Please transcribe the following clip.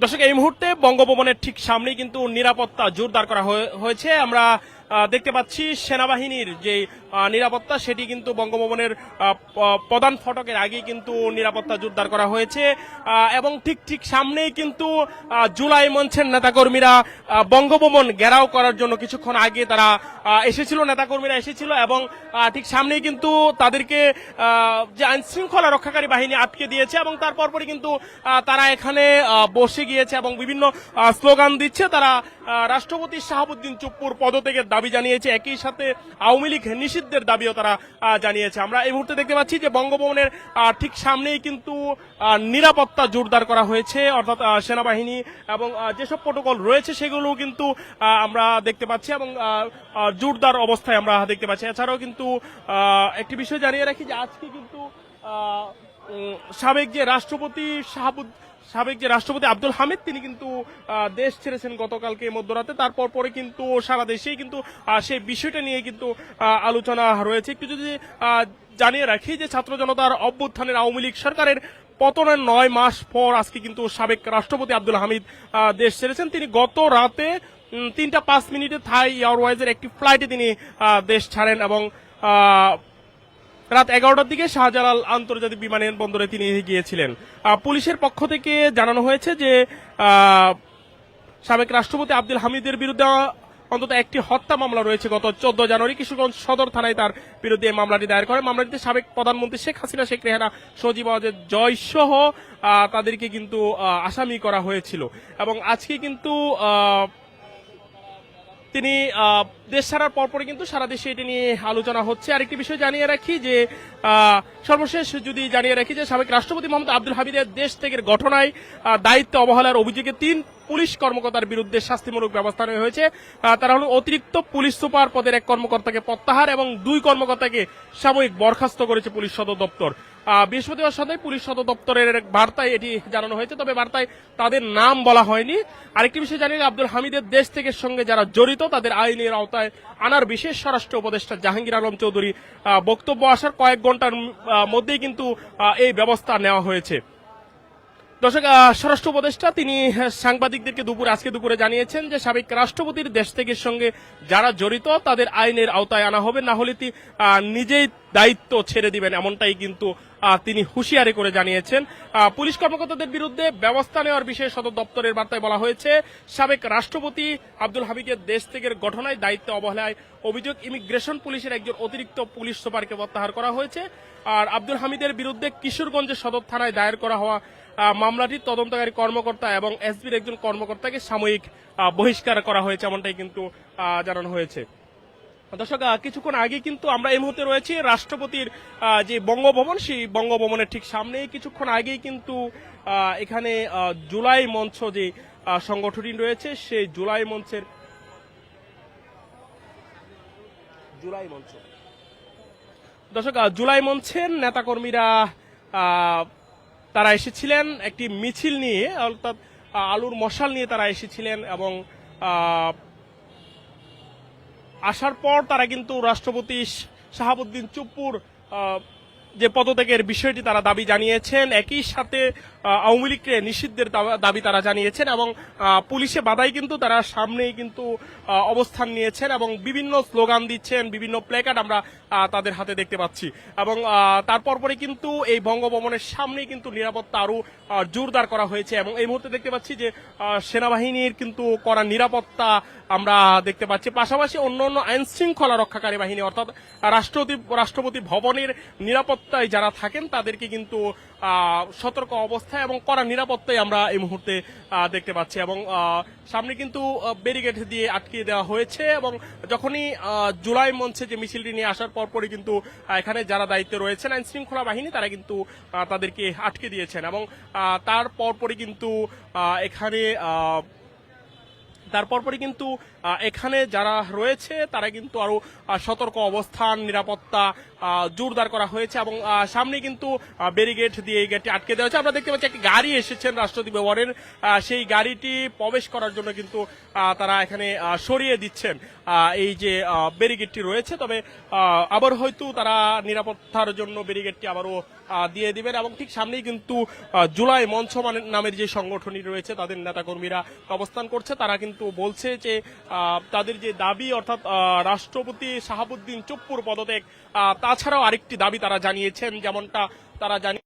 দর্শক এই মুহূর্তে বঙ্গভবনের ঠিক সামনেই কিন্তু নিরাপত্তা জোরদার করা হয়ে- হয়েছে। আমরা দেখতে পাচ্ছি সেনাবাহিনীর যে নিরাপত্তা, সেটি কিন্তু বঙ্গভবনের প্রধান ফটকের আগেই কিন্তু নিরাপত্তা জোরদার করা হয়েছে। এবং ঠিক ঠিক সামনেই কিন্তু জুলাই মঞ্চের নেতাকর্মীরা বঙ্গভবন ঘেরাও করার জন্য কিছুক্ষণ আগে তারা এসেছিল, নেতাকর্মীরা এসেছিল এবং ঠিক সামনেই কিন্তু তাদেরকে যে আইন শৃঙ্খলা রক্ষাকারী বাহিনী আটকে দিয়েছে এবং তারপর পরে কিন্তু তারা এখানে বসে গিয়েছে এবং বিভিন্ন স্লোগান দিচ্ছে। তারা রাষ্ট্রপতি শাহাবুদ্দিন চুপ্পুর পদত্যাগের দাবি জানিয়েছে, একই সাথে আওয়ামী লীগ নিষিদ্ধের দাবিও তারা জানিয়েছে। আমরা এই মুহূর্তে দেখতে পাচ্ছি যে বঙ্গভবনের ঠিক সামনেই কিন্তু নিরাপত্তা জোরদার করা হয়েছে, অর্থাৎ সেনাবাহিনী এবং যেসব প্রোটোকল রয়েছে সেগুলো কিন্তু আমরা দেখতে পাচ্ছি এবং জোরদার অবস্থায় আমরা দেখতে পাচ্ছি। এছাড়াও কিন্তু একটি বিষয় জানিয়ে রাখি যে আজকে কিন্তু সাবেক যে রাষ্ট্রপতি শাহাবুদ সাবেক যে রাষ্ট্রপতি আব্দুল হামিদ, তিনি কিন্তু দেশ ছেড়েছেন গতকালকে মধ্যরাতে। তারপর পরে কিন্তু সারা দেশেই কিন্তু সেই বিষয়টা নিয়ে কিন্তু আলোচনা রয়েছে। একটু যদি জানিয়ে রাখি যে ছাত্র জনতার অভ্যুত্থানের আওয়ামী লীগ সরকারের পতনের নয় মাস পর আজকে কিন্তু সাবেক রাষ্ট্রপতি আব্দুল হামিদ দেশ ছেড়েছেন। তিনি গত রাতে তিনটা পাঁচ মিনিটে থাই এয়ারওয়াইজের একটি ফ্লাইটে তিনি দেশ ছাড়েন এবং রাত এগারোটার দিকে শাহজালাল আন্তর্জাতিক বিমানবন্দরে তিনি গিয়েছিলেন। পুলিশের পক্ষ থেকে জানানো হয়েছে যে সাবেক রাষ্ট্রপতি আব্দুল হামিদের বিরুদ্ধে অন্তত একটি হত্যা মামলা রয়েছে। গত চোদ্দ জানুয়ারি কিশোরগঞ্জ সদর থানায় তার বিরুদ্ধে মামলাটি দায়ের করে মামলাটিতে সাবেক প্রধানমন্ত্রী শেখ হাসিনা, শেখ রেহানা, সজীব আওয়াজের জয় সহ তাদেরকে কিন্তু আসামি করা হয়েছিল। এবং আজকে কিন্তু তিনি দেশ ছাড়ার পরপরই কিন্তু সারা দেশে এটি নিয়ে আলোচনা হচ্ছে। আরেকটি বিষয় জানিয়ে রাখি যে সর্বশেষ যদি জানিয়ে রাখি যে সাবেক রাষ্ট্রপতি মোহাম্মদ আব্দুল হাবিদের দেশ থেকে ঘটনায় দায়িত্ব অবহেলার অভিযোগে তিন পুলিশ কর্মকর্তার বিরুদ্ধে শাস্তিমূলক ব্যবস্থা নেওয়া হয়েছে। তারা হল অতিরিক্ত পুলিশ সুপার পদের এক কর্মকর্তাকে প্রত্যাহার এবং দুই কর্মকর্তাকে সাময়িক বরখাস্ত করেছে পুলিশ সদর দপ্তর। বৃহস্পতিবার সন্ধ্যায় পুলিশ সদর দপ্তরের বার্তায় এটি জানানো হয়েছে, তবে বার্তায় তাদের নাম বলা হয়নি। আরেকটি বিষয় জানিয়ে আব্দুল হামিদের দেশ থেকে সঙ্গে যারা জড়িত, তাদের আইনের আওতায় আনার বিশেষ স্বরাষ্ট্র উপদেষ্টা জাহাঙ্গীর আলম চৌধুরী বক্তব্য আসার কয়েক ঘণ্টার মধ্যেই কিন্তু এই ব্যবস্থা নেওয়া হয়েছে। দর্শক স্বরাষ্ট্র উপদেষ্টা, তিনি সাংবাদিকদেরকে দুপুর, আজকে দুপুরে জানিয়েছেন যে সাবেক রাষ্ট্রপতির দেশ থেকে সঙ্গে যারা জড়িত, তাদের আইনের আওতায় আনা হবে, না হলে নিজেই দায়িত্ব ছেড়ে দিবেন, এমনটাই কিন্তু তিনি হুঁশিয়ারি করে জানিয়েছেন। পুলিশ কর্মকর্তাদের বিরুদ্ধে ব্যবস্থা নেওয়ার বিষয়ে সদর দপ্তরের বার্তায় বলা হয়েছে, সাবেক রাষ্ট্রপতি আব্দুল হামিদের দেশ থেকে ঘটনায় দায়িত্ব অবহেলায় অভিযোগ ইমিগ্রেশন পুলিশের একজন অতিরিক্ত পুলিশ সুপারকে প্রত্যাহার করা হয়েছে। আর আব্দুল হামিদের বিরুদ্ধে কিশোরগঞ্জের সদর থানায় দায়ের করা হওয়া মামলাটির তদন্তকারী কর্মকর্তা এবং এসবির একজন কর্মকর্তাকে সাময়িক বহিষ্কার করা হয়েছে এমনটাই কিন্তু জানানো হয়েছে। দর্শক কিছুক্ষণ আগে কিন্তু আমরা এই মুহূর্তে রয়েছি রাষ্ট্রপতির যে বঙ্গভবন, সেই বঙ্গভবনের ঠিক সামনেই। কিছুক্ষণ আগেই কিন্তু এখানে জুলাই মঞ্চ যে সংগঠনটি রয়েছে, সেই জুলাই মঞ্চের জুলাই মঞ্চ। দর্শক জুলাই মঞ্চের নেতাকর্মীরা তারা এসেছিলেন একটি মিছিল নিয়ে, অর্থাৎ আলুর মশাল নিয়ে তারা এসেছিলেন এবং আসার পর তারা কিন্তু রাষ্ট্রপতি শাহাবুদ্দিন চুপ্পুর যে পদত্যাগের বিষয়টি তারা দাবি জানিয়েছেন একই সাথে আওয়ামী লীগকে নিষিদ্ধের দাবা- তারা জানিয়েছেন এবং পুলিশে বাধাই কিন্তু তারা সামনেই কিন্তু অবস্থান নিয়েছেন এবং বিভিন্ন স্লোগান দিচ্ছেন বিভিন্ন প্লেকার্ড আমরা তাদের হাতে দেখতে পাচ্ছি। এবং তারপর পরে কিন্তু এই বঙ্গভবনের সামনেই কিন্তু নিরাপত্তা আরও আহ, জোরদার করা হয়েছে এবং এই মুহূর্তে দেখতে পাচ্ছি যে সেনাবাহিনীর কিন্তু করা নিরাপত্তা আমরা দেখতে পাচ্ছি। পাশাপাশি অন্য অন্য আইন শৃঙ্খলা রক্ষাকারী বাহিনী অর্থাৎ রাষ্ট্রপতি রাষ্ট্রপতি ভবনের নিরাপত্তায় যারা থাকেন, তাদেরকে কিন্তু সতর্ক অবস্থায় এবং কড়া নিরাপত্তায় আমরা এই মুহূর্তে দেখতে পাচ্ছি এবং সামনে কিন্তু ব্যারিকেড দিয়ে আটকিয়ে দেওয়া হয়েছে এবং যখনই জুলাই মঞ্চে যে মিছিলটি নিয়ে আসার পরপরই কিন্তু এখানে যারা দায়িত্বে রয়েছেন আইন শৃঙ্খলা বাহিনী, তারা কিন্তু তাদেরকে আটকে দিয়েছেন এবং তার পরপরই কিন্তু এখানে আহ, তারপর পরই কিন্তু এখানে যারা রয়েছে তারা কিন্তু আরও সতর্ক অবস্থান নিরাপত্তা জোরদার করা হয়েছে এবং সামনে কিন্তু ব্যারিগেট দিয়ে এই গেটটি আটকে দেওয়া হয়েছে। আমরা দেখতে পাচ্ছি একটি গাড়ি এসেছেন রাষ্ট্রপতি ভবনের সেই গাড়িটি প্রবেশ করার জন্য কিন্তু তারা এখানে সরিয়ে দিচ্ছেন। এই যে ব্যারিগেটটি রয়েছে তবে আবার হয়তো তারা নিরাপত্তার জন্য ব্যারিগেটটি আবারও দিয়ে দিবেন এবং ঠিক সামনেই কিন্তু জুলাই মঞ্চ মানে- নামের যে সংগঠনটি রয়েছে তাদের নেতাকর্মীরা অবস্থান করছে। তারা কিন্তু বলছে যে তাদের যে দাবি, অর্থাৎ রাষ্ট্রপতি শাহাবুদ্দিন চুপ্পুর পদত্যাগ তাছাড়াও আরেকটি দাবি তারা জানিয়েছেন, যেমনটা তারা জানি